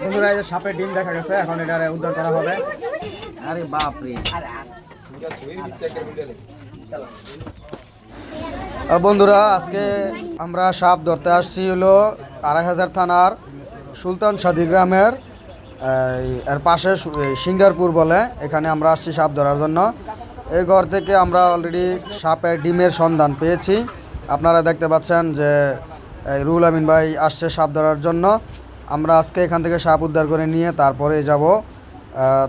বন্ধুরা এই যে সাপের ডিম দেখা গেছে এখন এটা উদ্ধার করা হবে। আরে বাপ রে বন্ধুরা আজকে আমরা সাপ ধরতে আসছি হলো আড়াই হাজার থানার সুলতান সাদি গ্রামের এর পাশে সিঙ্গারপুর বলে। এখানে আমরা আসছি সাপ ধরার জন্য। এই ঘর থেকে আমরা অলরেডি সাপের ডিমের সন্ধান পেয়েছি। আপনারা দেখতে পাচ্ছেন যে রুহুল আমিন ভাই আসছে সাপ ধরার জন্য। আমরা আজকে এখান থেকে সাপ উদ্ধার করে নিয়ে তারপরে যাব।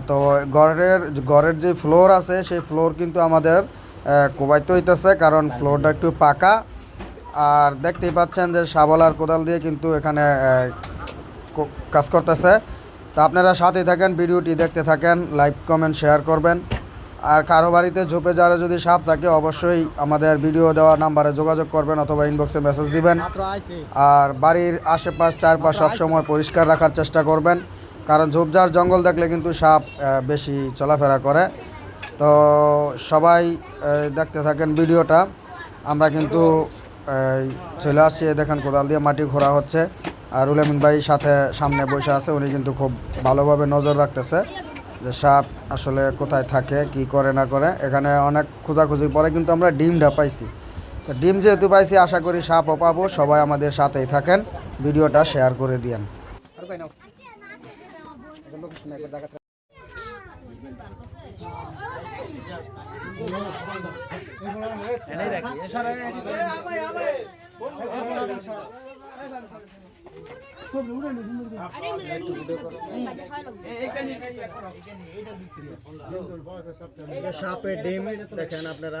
তো ঘরের ঘরের যে ফ্লোর আছে, সেই ফ্লোর কিন্তু আমাদের কোবাইতে হইতেছে কারণ ফ্লোরটা একটু পাকা। আর দেখতেই পাচ্ছেন যে শাবলার কোদাল দিয়ে কিন্তু এখানে কাজ করতেছে। তো আপনারা সাথে থাকেন, ভিডিওটি দেখতে থাকেন লাইক কমেন্ট শেয়ার করবেন। আর কারও বাড়িতে ঝোপে যারা যদি সাপ থাকে অবশ্যই আমাদের ভিডিও দেওয়া নাম্বারে যোগাযোগ করবেন অথবা ইনবক্সে মেসেজ দিবেন। আর বাড়ির আশেপাশ চারপাশ সবসময় পরিষ্কার রাখার চেষ্টা করবেন। কারণ ঝোপঝাড় জঙ্গল দেখলে কিন্তু সাপ বেশি চলাফেরা করে। তো সবাই দেখতে থাকেন ভিডিওটা। আমরা কিন্তু চলে আসছি দেখেন কোদাল দিয়ে মাটি ঘোরা হচ্ছে। আর রুলেমিন ভাই সাথে সামনে বসে আছে উনি কিন্তু খুব ভালোভাবে নজর রাখতেছে। যে সাপ আসলে কোথায় থাকে কি করে না করে এখানে অনেক খোঁজাখুঁজির পরে কিন্তু আমরা ডিমটা পাইছি। তো ডিম যেহেতু পাইছি আশা করি সাপও পাবো। সবাই আমাদের সাথেই থাকেন। ভিডিওটা শেয়ার করে দিয়েন। সাপের ডিম দেখেন আপনারা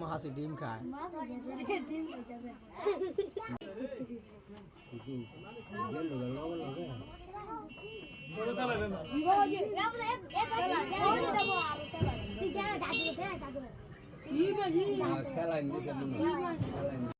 মাছি ডিম খায়। 이